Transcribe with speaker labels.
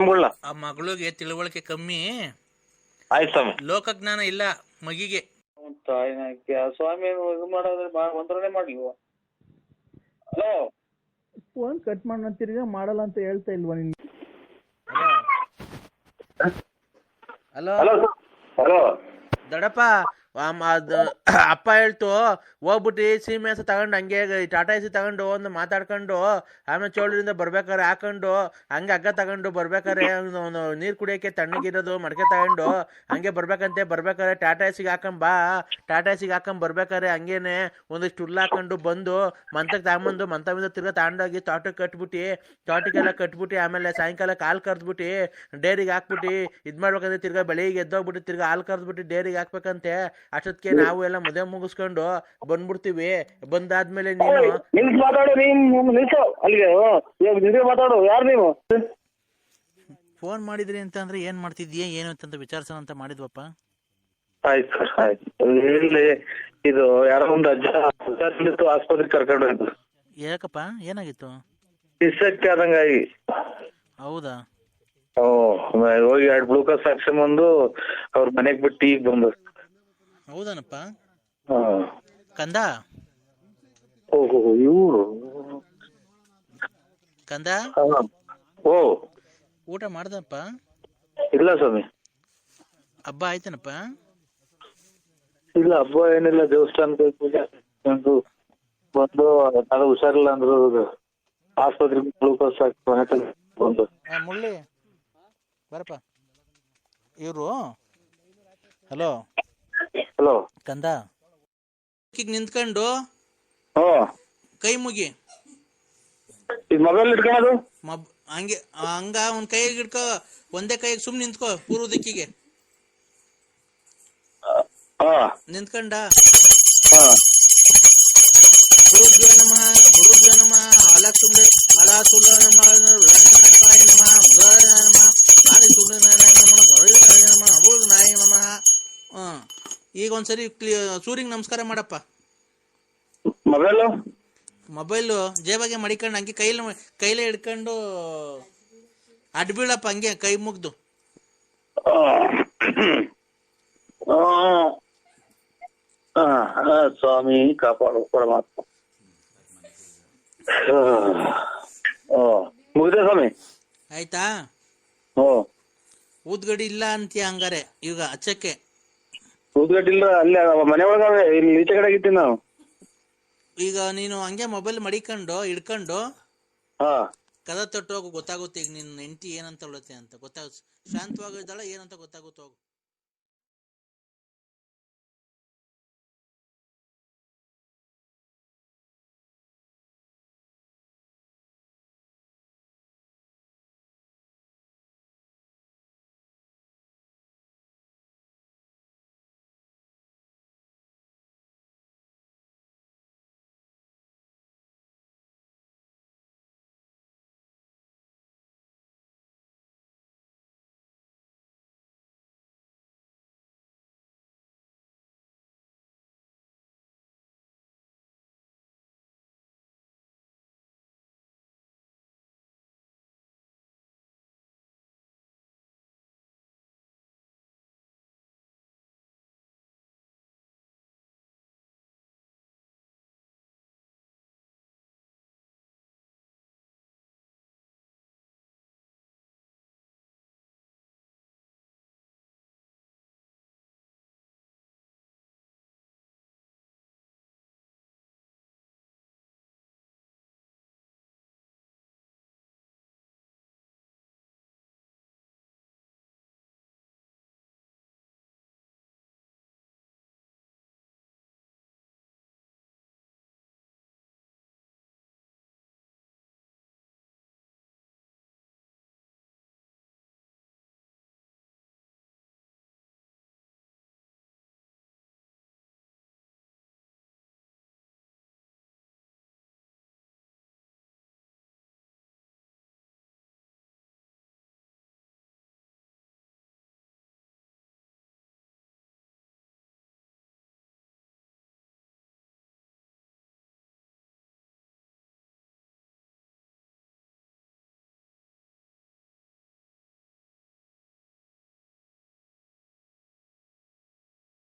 Speaker 1: ಬಿಡ್ಲ
Speaker 2: ಆ ಮಗಳಿಗೆ ತಿಳುವಳಿಕೆ ಕಮ್ಮಿ.
Speaker 1: ಆಯ್ತು ಸ್ವಾಮಿ.
Speaker 2: ಲೋಕಜ್ಞಾನ ಇಲ್ಲ ಮಗಿಗೆ.
Speaker 3: ತಾಯಿನಾಕಿ ಆ ಸ್ವಾಮಿ ಏನು ಇದು ಮಾಡೋದ್ರೆ ಮಾ- ಒಂದ್ರನೇ ಮಾಡ್ಲಿವ ಹಲೋ
Speaker 4: ಫೋನ್ ಕಟ್ ಮಾಡೋಣ ತಿರ್ಗಾ ಮಾಡಲ್ಲ ಅಂತ ಹೇಳ್ತಾ ಇಲ್ವಾ ನಿನ್
Speaker 2: ಹಲೋ
Speaker 1: ಹಲೋ ಹಲೋ
Speaker 2: ದೊಡ್ಡಪ್ಪ ಆಮ್ ಅದ್ ಅಪ್ಪ ಹೇಳ್ತು, ಹೋಗ್ಬಿಟ್ಟು ಸೀಮೆ ತಗೊಂಡು ಹಂಗೆ ಟಾಟಾ ಎಸಿ ತಗೊಂಡು ಒಂದು ಮಾತಾಡ್ಕೊಂಡು, ಆಮೇಲೆ ಚೋಳರಿಂದ ಬರ್ಬೇಕಾರೆ ಹಾಕೊಂಡು, ಹಂಗೆ ಹಗ್ಗ ತಗೊಂಡು ಬರ್ಬೇಕಾರೆ ನೀರು ಕುಡಿಯೋಕೆ ತಣ್ಣಗಿರೋದು ಮಡಕೆ ತಗೊಂಡು, ಹಂಗೆ ಬರ್ಬೇಕಂತೆ ಬರ್ಬೇಕಾರೆ ಟಾಟಾ ಎಸಿಗೆ ಹಾಕೊಂಡ್ ಬಾ, ಟಾಟಾ ಎಸಿಗೆ ಹಾಕೊಂಡ್ ಬರ್ಬೇಕಾರೆ ಹಂಗೇನೆ ಒಂದಿಷ್ಟು ಹುಲ್ಲು ಹಾಕೊಂಡು ಬಂದು ಮಂತಕ್ಕೆ ತಗೊಂಬಂದು ಮಂತವಿಂದ ತಿರ್ಗಾ ತಗೊಂಡೋಗಿ ತೋಟಕ್ಕೆ ಕಟ್ಬಿಟ್ಟು, ತೋಟಕ್ಕೆಲ್ಲ ಕಟ್ಬಿಟ್ಟು, ಆಮೇಲೆ ಸಾಯಂಕಾಲ ಹಾಲು ಕರ್ದ್ಬಿಟ್ಟು, ಡೇರಿಗೆ ಹಾಕ್ಬಿಟ್ಟು ಇದು ಮಾಡ್ಬೇಕಂದ್ರೆ ತಿರ್ಗ ಬೆಳಿಗ್ಗೆ ಎದ್ದೋಗ್ಬಿಟ್ಟು ತಿರ್ಗ ಹಾಲು ಕರ್ದ್ಬಿಟ್ಟು, ಡೇರಿಗೆ ಹಾಕ್ಬೇಕಂತೆ ಅಷ್ಟೊತ್ತಿಗೆ ನಾವು ಎಲ್ಲ ಮದುವೆ ಮುಗಿಸ್ಕೊಂಡು ಬಂದ್ಬಿಡ್ತೀವಿ. ಬಂದಾದ್ಮೇಲೆ ನೀನು
Speaker 3: ನಿಲ್ಸ್ ಮಾತಾಡು ನೀನ್ ನಿಲ್ಸು. ಅಲ್ಲಿಗೆ ಹ್ಞೂ. ಇವಾಗ ನಿದ್ರೆ ಮಾತಾಡು. ಯಾರು ನೀವು
Speaker 2: ಫೋನ್ ಮಾಡಿದ್ರಿ ಅಂತ ಅಂದ್ರೆ ಏನ್ ಮಾಡ್ತಿದ್ಯಾ ಏನು ಅಂತ ವಿಚಾರಿಸೋಣ ಅಂತ ಮಾಡಿದ್ವಪ್ಪ?
Speaker 3: ಆಯ್ತು ಸರ್ ಆಯ್ತು. ಇಲ್ಲಿ ಇದು ಯಾರೋ ಒಂದು ಅಜ್ಜ ಹುಷಾರಿಲ್ಲಿತ್ತು ಆಸ್ಪತ್ರೆಗೆ ಕರ್ಕೊಂಡು ಹೋಯ್ತು
Speaker 2: ಯಾಕಪ್ಪ ಏನಾಗಿತ್ತು?
Speaker 3: ಇಸಕ್ಕೆ ಆದಂಗಾಗಿ.
Speaker 2: ಹೌದಾ?
Speaker 3: ಓ ಹೋಗಿ ಎರಡು ಗ್ಲೂಕೋಸ್ ಹಾಕ್ಸ್ಕೊಂಬಂದು ಅವ್ರ ಮನೆಗೆ ಬಿಟ್ಟು ಈಗ ಬಂದು
Speaker 2: ಹೌದಾನಪ್ಪ. ಕಂದ?
Speaker 3: ಓಹೋ ಇವರು.
Speaker 2: ಕಂದ?
Speaker 3: ಓ.
Speaker 2: ಊಟ ಮಾಡ್ದಪ್ಪ
Speaker 3: ಇಲ್ಲ ಸ್ವಾಮಿ.
Speaker 2: ಹಬ್ಬ ಆಯ್ತನಪ್ಪ?
Speaker 3: ಇಲ್ಲ ಹಬ್ಬ ಏನಿಲ್ಲ ದೇವಸ್ಥಾನಕ್ಕೆ ಪೂಜೆ ಬಂದು ನಾನು ಹುಷಾರಿಲ್ಲ ಅಂದ್ರು ಆಸ್ಪತ್ರೆಗೆ ಗ್ಲೂಕೋಸ್ ಹಾಕಿ ಬಂದು
Speaker 2: ಮುಳ್ಳಿ. ಬರಪ್ಪ. ಇವರು? ಹಲೋ?
Speaker 3: ಹಲೋ
Speaker 2: ಕಂದ? ನಿಂತ್ಕೊಂಡು? ಕೈ ಮುಗಿ.
Speaker 3: ಮೊಬೈಲ್ ಇಟ್ಕೊಳ್ಳೋದು
Speaker 2: ಮಬ್ ಹಂಗೆ ಹಂಗ ಒಂದ್ ಕೈಗೆ ಹಿಡ್ಕೋ ಒಂದೇ ಕೈಗೆ ಸುಮ್ ನಿಂತ್ಕೋ ಪೂರ್ವ ದಿಕ್ಕಿಗೆ. ನಿಂತ್ಕೊಂಡ?
Speaker 3: ಹಾಂ.
Speaker 2: ಗುರುಭ್ಯೋ ನಮಃ ಗುರುದ್ವ ನಮಃ ಅಲ ಸುಂದ ಅಲ ಸುಲ ನಮಃ. ಈಗ ಒಂದ್ಸರಿ ಸೂರ್ಯಗೆ ನಮಸ್ಕಾರ ಮಾಡಪ್ಪ.
Speaker 3: ಮೊಬೈಲು?
Speaker 2: ಮೊಬೈಲು ಜೇಬಾಗೆ ಮಡಿಕೊಂಡು ಹಂಗೆ ಕೈಲಿ ಕೈಲೇ ಹಿಡ್ಕೊಂಡು ಅಡ್ಬೀಳಪ್ಪ ಹಂಗೆ ಕೈ ಮುಗ್ದು.
Speaker 3: ಸ್ವಾಮಿ ಕಾಪಾಡು ಪರಮಾತ್ಮ. ಮುಗಿದೆ ಸ್ವಾಮಿ?
Speaker 2: ಆಯ್ತಾ?
Speaker 3: ಓ
Speaker 2: ಊದ್ಗಡಿ ಇಲ್ಲ ಅಂತೀಯ ಹಂಗಾರೆ ಈಗ ಹಚ್ಚಕ್ಕೆ
Speaker 3: ಉದ್ಗಟ್ಟಿಲ್ಲ ಅಲ್ಲೇ ಮನೆ ಒಳಗವೆ ಇಲ್ಲಿ ಈಚೆ ಕಡೆ ಆಗಿತ್ತೀನಿ ನಾವು.
Speaker 2: ಈಗ ನೀನು ಹಂಗೆ ಮೊಬೈಲ್ ಮಡಿಕೊಂಡು ಹಿಡ್ಕೊಂಡು
Speaker 3: ಹಾ.
Speaker 2: ಕದ ತೊಟ್ಟು ಹೋಗು ಗೊತ್ತಾಗುತ್ತೆ ಈಗ ನಿನ್ನ ಹೆಂಡತಿ ಏನಂತ ಹೇಳುತ್ತೆ ಅಂತ. ಗೊತ್ತಾಗುತ್ತೆ. ಶಾಂತವಾಗಿದ್ದಾಳ ಏನಂತ ಗೊತ್ತಾಗುತ್ತೆ ಹೋಗು.